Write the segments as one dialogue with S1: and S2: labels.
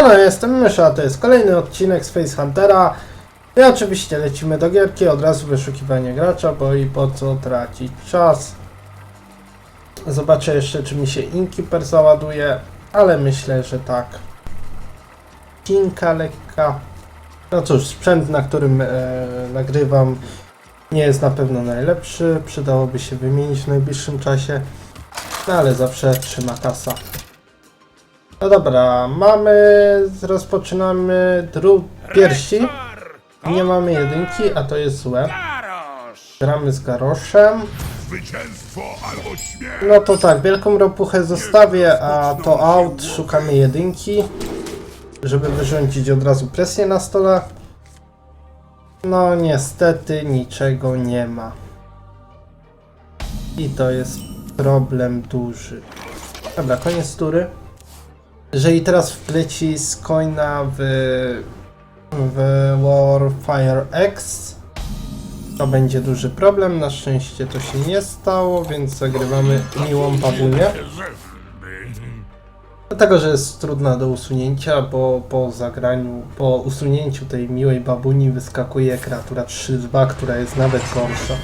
S1: Siemano, jestem Mysza, to jest kolejny odcinek z Face Huntera. I oczywiście lecimy do gierki, od razu wyszukiwanie gracza, bo i po co tracić czas. Zobaczę jeszcze, czy mi się Inkeeper załaduje, ale myślę, że tak. Kinka lekka. No cóż, sprzęt, na którym e, nagrywam, nie jest na pewno najlepszy. Przydałoby się wymienić w najbliższym czasie, no ale zawsze trzyma kasa. No dobra, mamy, rozpoczynamy dru piersi. Nie mamy jedynki, a to jest złe. Gramy z garoszem. No to tak, wielką ropuchę zostawię, a to out, szukamy jedynki, żeby wyrządzić od razu presję na stole. No niestety niczego nie ma. I to jest problem duży. Dobra, koniec tury. Jeżeli teraz wleci z coina w, w Warfire X, to będzie duży problem. Na szczęście to się nie stało, więc zagrywamy miłą babunię. Dlatego, że jest trudna do usunięcia, bo po zagraniu, po usunięciu tej miłej babuni wyskakuje kreatura 3-2, która jest nawet gorsza.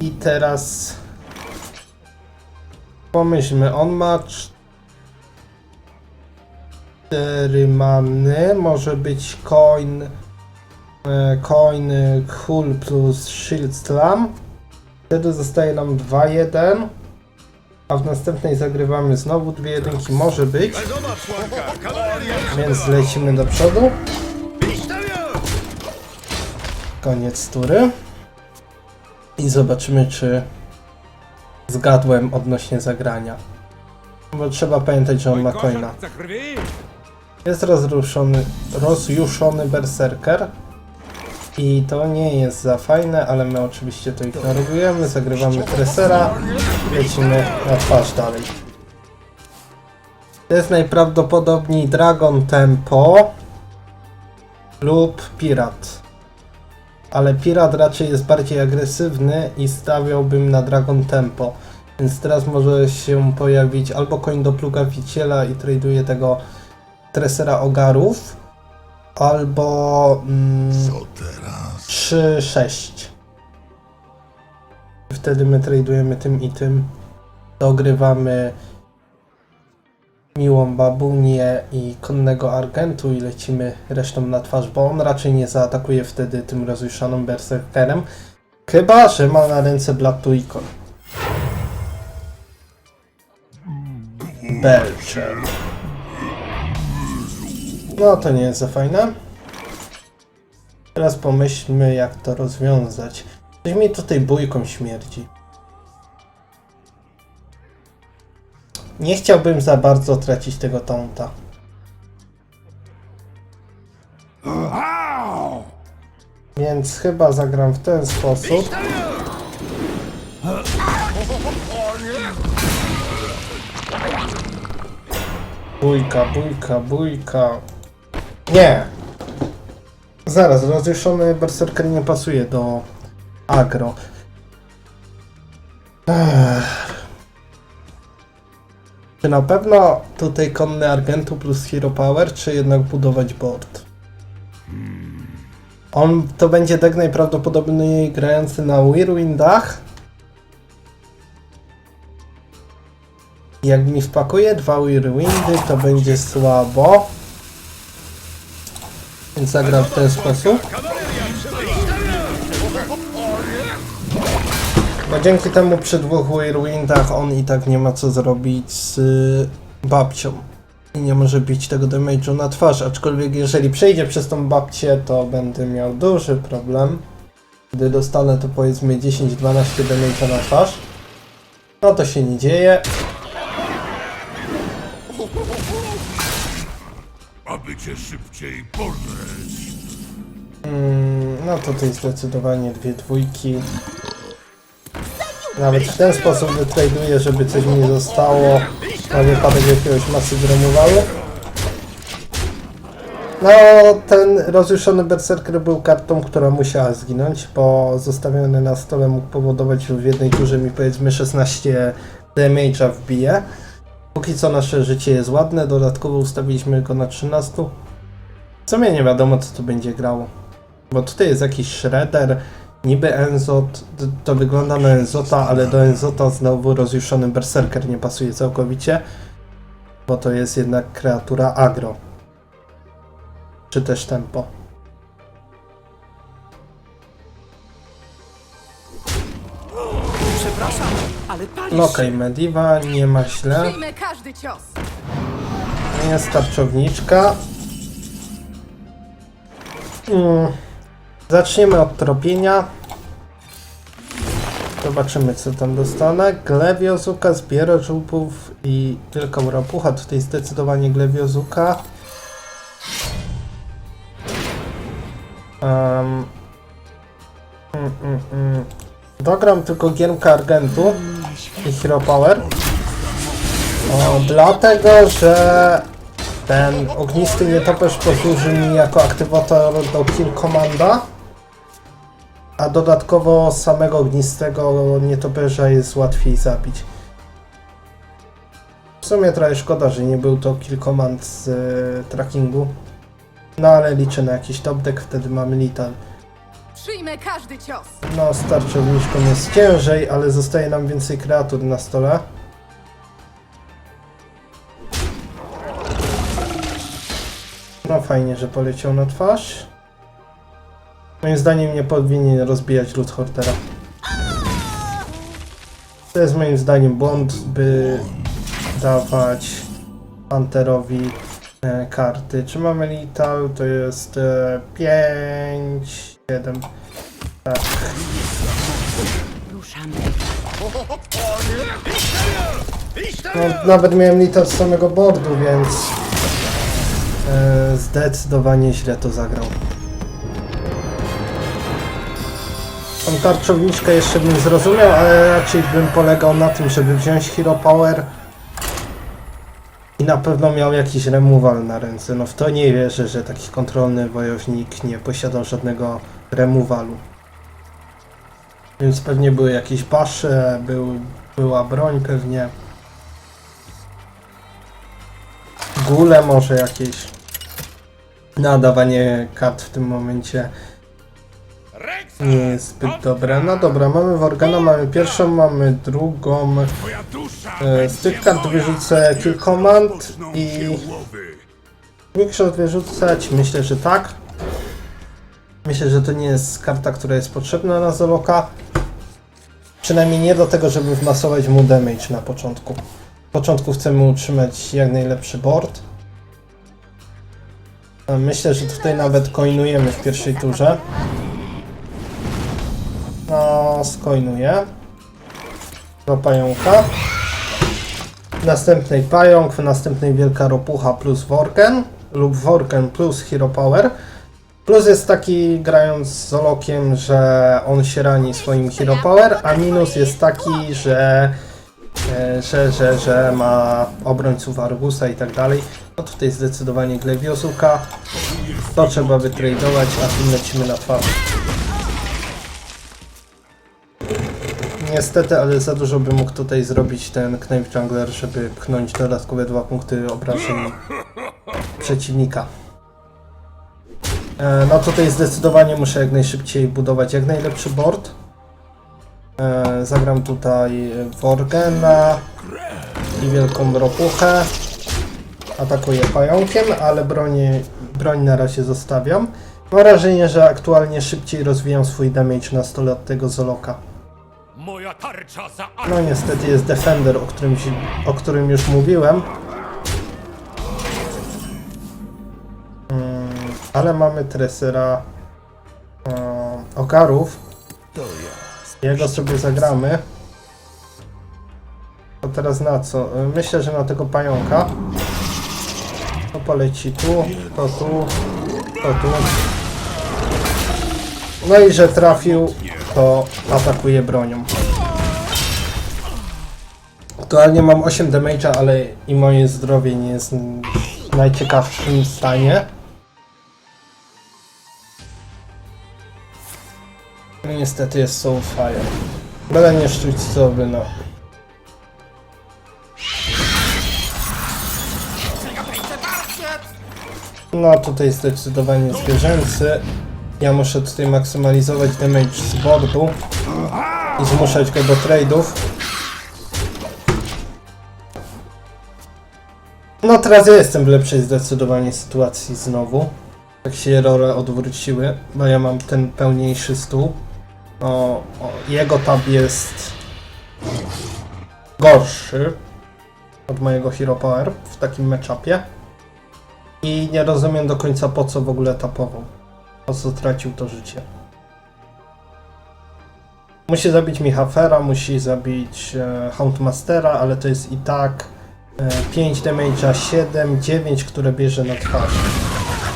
S1: I teraz pomyślmy, on ma 4 many, może być coin e, coin Hull plus Shield Slam. Wtedy zostaje nam 2-1. A w następnej zagrywamy znowu dwie jedynki, może być. Więc lecimy do przodu. Koniec tury. I zobaczymy, czy zgadłem odnośnie zagrania. Bo trzeba pamiętać, że on ma coina. Jest rozruszony, rozjuszony berserker. I to nie jest za fajne, ale my oczywiście to ignorujemy, zagrywamy tresera, lecimy na twarz dalej. To jest najprawdopodobniej Dragon Tempo lub Pirat. Ale Pirat raczej jest bardziej agresywny i stawiałbym na Dragon Tempo. Więc teraz może się pojawić albo koń do plugawiciela i traduje tego tresera ogarów, albo mm, 3-6. Wtedy my tradujemy tym i tym. Dogrywamy miłą babunię i konnego argentu i lecimy resztą na twarz, bo on raczej nie zaatakuje wtedy tym rozjuszonym berserkerem. Chyba, że ma na ręce Blatuikon. Belcher. No to nie jest za fajne. Teraz pomyślmy jak to rozwiązać. Coś mi tutaj bójką śmierdzi. Nie chciałbym za bardzo tracić tego taunta. Więc chyba zagram w ten sposób. Bójka, bójka, bójka. Nie! Zaraz, rozjuszony berserker nie pasuje do agro. Ech. Czy na pewno tutaj konny Argentu plus Hero Power, czy jednak budować board? On to będzie deck najprawdopodobniej grający na Whirlwindach. Jak mi wpakuje dwa Whirlwindy, to będzie słabo. Więc zagram w ten sposób. Bo dzięki temu przy dwóch Whirlwindach on i tak nie ma co zrobić z y, babcią. I nie może bić tego damage'u na twarz, aczkolwiek jeżeli przejdzie przez tą babcię, to będę miał duży problem. Gdy dostanę to powiedzmy 10-12 damage'a na twarz. No to się nie dzieje.
S2: Aby cię szybciej poznać.
S1: Mm, no tutaj zdecydowanie dwie dwójki. Nawet w ten sposób wytraduję, żeby coś mi zostało na wypadek jakiegoś masy gromowały. No, ten rozjuszony berserker był kartą, która musiała zginąć, bo zostawiony na stole mógł powodować, że w jednej turze mi powiedzmy 16 damage'a wbije. Póki co nasze życie jest ładne, dodatkowo ustawiliśmy go na 13. W sumie nie wiadomo co tu będzie grało. Bo tutaj jest jakiś Shredder, niby Enzot, to, wygląda na Enzota, ale do Enzota znowu rozjuszony Berserker nie pasuje całkowicie. Bo to jest jednak kreatura agro. Czy też tempo.
S3: Przepraszam, ale palisz
S1: No okej, Mediva, nie ma źle.
S4: Przyjmę każdy cios.
S1: Jest tarczowniczka. Mm. Zaczniemy od tropienia. Zobaczymy co tam dostanę. Glewiozuka, zbierożupów i wielką rapucha. Tutaj zdecydowanie glewiozuka. Um. Mm, mm, mm. Dogram tylko giermka Argentu i Hero Power. O, dlatego, że ten ognisty nietoperz posłuży mi jako aktywator do kill komanda, a dodatkowo samego ognistego nietoperza jest łatwiej zabić. W sumie trochę szkoda, że nie był to kill command z e, trackingu. No ale liczę na jakiś top deck, wtedy mamy lital.
S4: Przyjmę każdy cios.
S1: No, z tarczowniczką jest ciężej, ale zostaje nam więcej kreatur na stole. No fajnie, że poleciał na twarz. Moim zdaniem nie powinien rozbijać Root Hortera. To jest moim zdaniem błąd, by dawać Panterowi e, karty. Czy mamy Lethal? To jest e, 5, 7. Tak.
S3: Ruszamy.
S1: No, nawet miałem Lethal z samego boardu, więc e, zdecydowanie źle to zagrał. Tą tarczowniczkę jeszcze bym zrozumiał, ale raczej bym polegał na tym, żeby wziąć Hero Power i na pewno miał jakiś removal na ręce. No w to nie wierzę, że taki kontrolny wojownik nie posiadał żadnego removalu. Więc pewnie były jakieś basze, był, była broń pewnie. Gule może jakieś. Nadawanie kart w tym momencie nie jest zbyt dobre. No dobra, mamy Worgana, mamy pierwszą, mamy drugą. E, Z tych kart wyrzucę Kill Command i Quickshot wyrzucać, myślę, że tak. Myślę, że to nie jest karta, która jest potrzebna na Zoloka. Przynajmniej nie do tego, żeby wmasować mu damage na początku. W początku chcemy utrzymać jak najlepszy board. Myślę, że tutaj nawet coinujemy w pierwszej turze. Skoinuję. Do pająka. W następnej pająk, w następnej wielka ropucha plus worken lub worken plus hero power. Plus jest taki grając z Zolokiem, że on się rani swoim hero power, a minus jest taki, że e, że, że, że ma obrońców Argusa i tak dalej. No tutaj zdecydowanie Glewiosuka. To trzeba wytradować, a tym lecimy na twarz. Niestety, ale za dużo by mógł tutaj zrobić ten Knife Jungler, żeby pchnąć dodatkowe dwa punkty obrażeń przeciwnika. E, no tutaj zdecydowanie muszę jak najszybciej budować jak najlepszy board. E, zagram tutaj Worgena i wielką ropuchę. Atakuję pająkiem, ale broni, broń na razie zostawiam. Mam wrażenie, że aktualnie szybciej rozwijam swój damage na stole od tego Zoloka.
S2: Moja tarcza za
S1: No niestety jest Defender, o którym, o którym już mówiłem. Mm, ale mamy Tresera e, Okarów. Jego sobie zagramy. To teraz na co? E, Myślę, że na tego pająka. To poleci tu, to tu, to tu. No i że trafił, to atakuje bronią. Aktualnie mam 8 damage'a, ale i moje zdrowie nie jest w najciekawszym stanie. No niestety jest Soulfire. Byle nie sztućcowy, no. No tutaj zdecydowanie zwierzęcy. Ja muszę tutaj maksymalizować damage z boardu i zmuszać go do trade'ów. No teraz ja jestem w lepszej zdecydowanie sytuacji znowu. Tak się role odwróciły, bo ja mam ten pełniejszy stół. O, o, jego tab jest gorszy od mojego Hero Power w takim matchupie. I nie rozumiem do końca po co w ogóle tapował. Po co tracił to życie. Musi zabić mi Hafera, musi zabić e, Houndmastera, ale to jest i tak e, 5 damage'a, 7, 9, które bierze na twarz.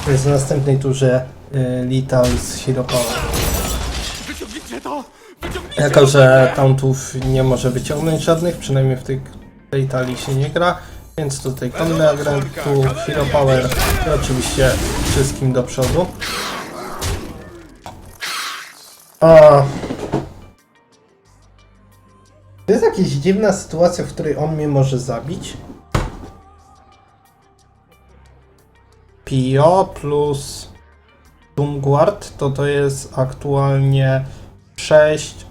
S1: To jest w następnej turze e, Lethal z Hero Power.
S2: Wyciągnijcie to! Wyciągnijcie
S1: Jako, że tauntów nie może wyciągnąć żadnych, przynajmniej w tej, tej talii się nie gra, więc tutaj konny agrentu, Hero Power i oczywiście wszystkim do przodu. A... To jest jakaś dziwna sytuacja, w której on mnie może zabić. Pio plus Doomguard to to jest aktualnie 6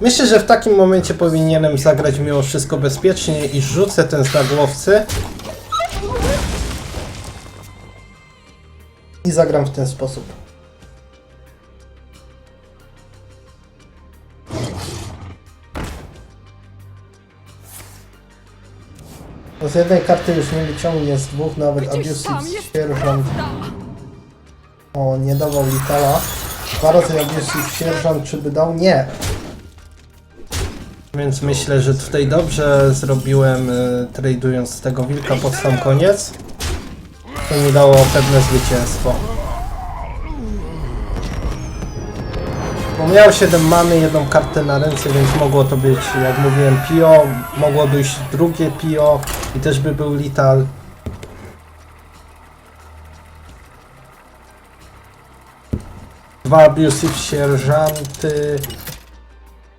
S1: Myślę, że w takim momencie powinienem zagrać mimo wszystko bezpiecznie i rzucę ten znak łowcy. I zagram w ten sposób. Jednej karty już nie wyciągnie, z dwóch nawet Abusive Sierżant. O, nie dawał Litala. Dwa razy Abusive Sierżant, czy by dał? Nie. Więc myślę, że tutaj dobrze zrobiłem, y, tradując tego wilka pod sam koniec. To mi dało pewne zwycięstwo. Bo miał 7 many, jedną kartę na ręce, więc mogło to być, jak mówiłem, Pio, mogło być drugie Pio i też by był Lital. Dwa abusive sierżanty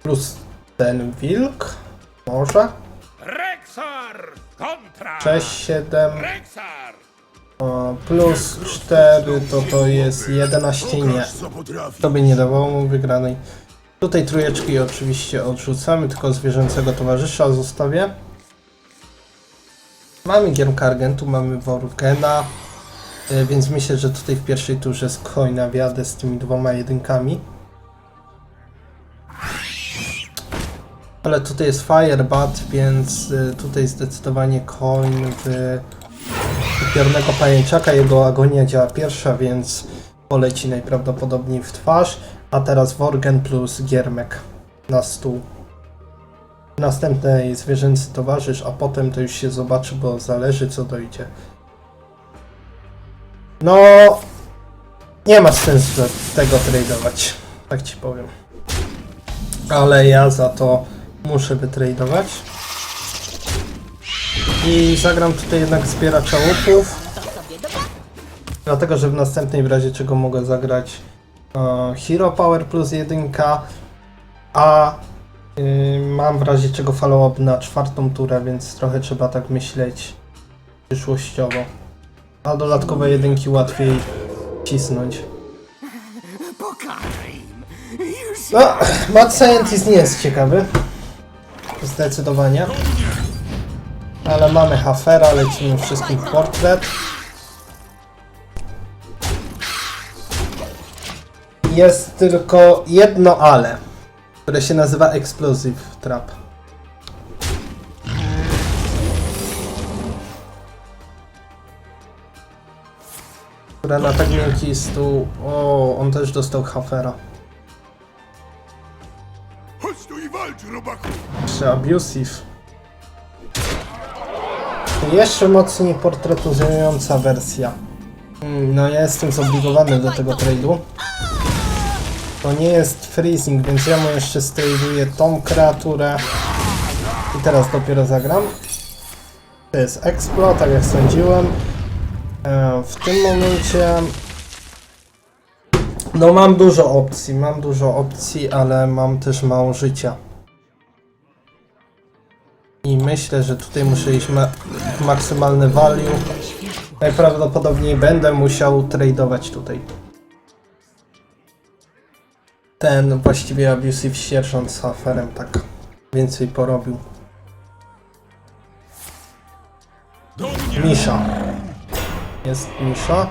S1: plus ten wilk. Może?
S2: Rexar! Kontra!
S1: 6, 7
S2: Rexar!
S1: Plus 4 to to jest 11 nie. To by nie dawało mu wygranej. Tutaj trójeczki oczywiście odrzucamy, tylko zwierzęcego towarzysza zostawię. Mamy giermka Argentu, mamy Worgena, y, więc myślę, że tutaj w pierwszej turze z coina wjadę z tymi dwoma jedynkami. Ale tutaj jest Firebat, więc y, tutaj zdecydowanie coin w upiornego pajęciaka. Jego agonia działa pierwsza, więc poleci najprawdopodobniej w twarz. A teraz Worgen plus Giermek na stół. Następny zwierzęcy towarzysz, a potem to już się zobaczy, bo zależy co dojdzie. No, nie ma sensu tego tradeować, tak ci powiem. Ale ja za to muszę wytradować. I zagram tutaj jednak zbieracza łupów. Dlatego, że w następnej w razie czego mogę zagrać e, Hero Power plus 1, a y, mam w razie czego follow-up na czwartą turę, więc trochę trzeba tak myśleć przyszłościowo. A dodatkowe jedynki łatwiej cisnąć. No, Mad Scientist nie jest ciekawy. Zdecydowanie. Ale mamy Hafera, lecimy wszystkim w portret. Jest tylko jedno ale, które się nazywa Explosive Trap. Która na tak miękki stół... O, on też dostał Hafera.
S2: chodź tu i walcz, robaku!
S1: Jeszcze abusive. Jeszcze mocniej portretująca wersja. Mm, No ja jestem zobligowany do tego trade'u. To nie jest freezing, więc ja mu jeszcze straduję tą kreaturę. I teraz dopiero zagram. To jest Explo, tak jak sądziłem. E, W tym momencie... No mam dużo opcji, mam dużo opcji, ale mam też mało życia. I myślę, że tutaj muszę iść ma maksymalne value. Najprawdopodobniej będę musiał tradeować tutaj. Ten właściwie abusive sierżant z Haferem tak więcej porobił. Misza. Jest Misza.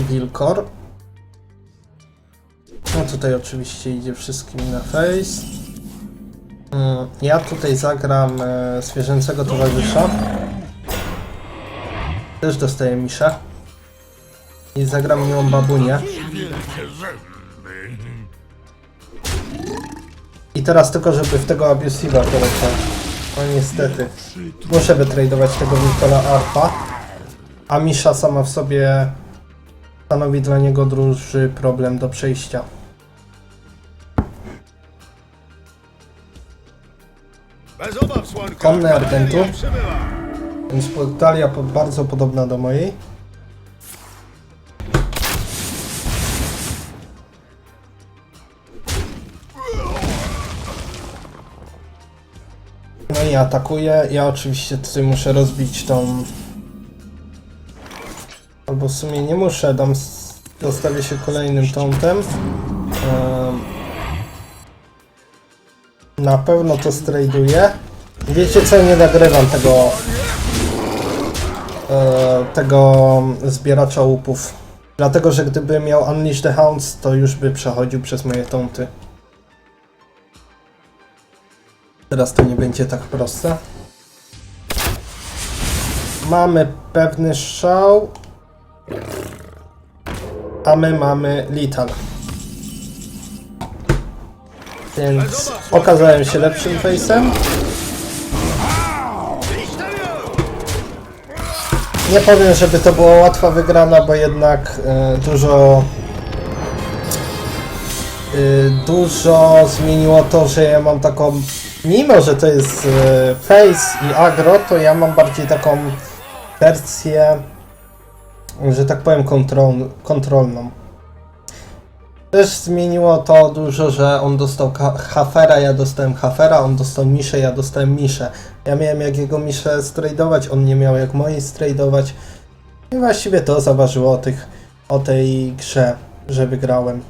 S1: I Wilkor. Tutaj oczywiście idzie wszystkim na face. Mm, Ja tutaj zagram e, zwierzęcego towarzysza. Też dostaję Miszę. I zagram nią babunię. I teraz tylko, żeby w tego abusive'a poleciał. No niestety. Muszę wytradować tego Wilkora Arpa. A Misza sama w sobie stanowi dla niego duży problem do przejścia. Konny Argentu. Więc talia bardzo podobna do mojej. No i atakuję. Ja oczywiście tutaj muszę rozbić tą... Albo w sumie nie muszę, dam... Zostawię się kolejnym tątem. Em, Na pewno to straduję. Wiecie co, nie nagrywam tego e, tego zbieracza łupów. Dlatego, że gdyby miał Unleash the Hounds, to już by przechodził przez moje tąty. Teraz to nie będzie tak proste. Mamy pewny szał. A my mamy Lethal. Więc okazałem się lepszym face'em. Nie powiem, żeby to była łatwa wygrana, bo jednak e, dużo e, dużo zmieniło to, że ja mam taką mimo, że to jest e, face i agro, to ja mam bardziej taką wersję że tak powiem kontrol, kontrolną. Też zmieniło to dużo, że on dostał Hafera, ja dostałem Hafera, on dostał Miszę, ja dostałem Miszę. Ja miałem jak jego Miszę stradować, on nie miał jak mojej stradować. I właściwie to zaważyło o, tych, o tej grze, że wygrałem.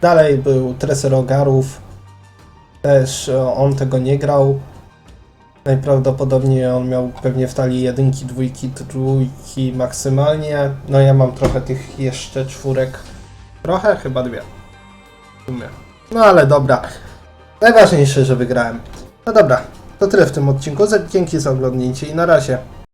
S1: Dalej był Treser Ogarów. Też e, on tego nie grał. Najprawdopodobniej on miał pewnie w talii jedynki, dwójki, trójki maksymalnie. No ja mam trochę tych jeszcze czwórek. Trochę? Chyba dwie. W sumie. No ale dobra. Najważniejsze, że wygrałem. No dobra, to tyle w tym odcinku. Dzięki za oglądnięcie i na razie.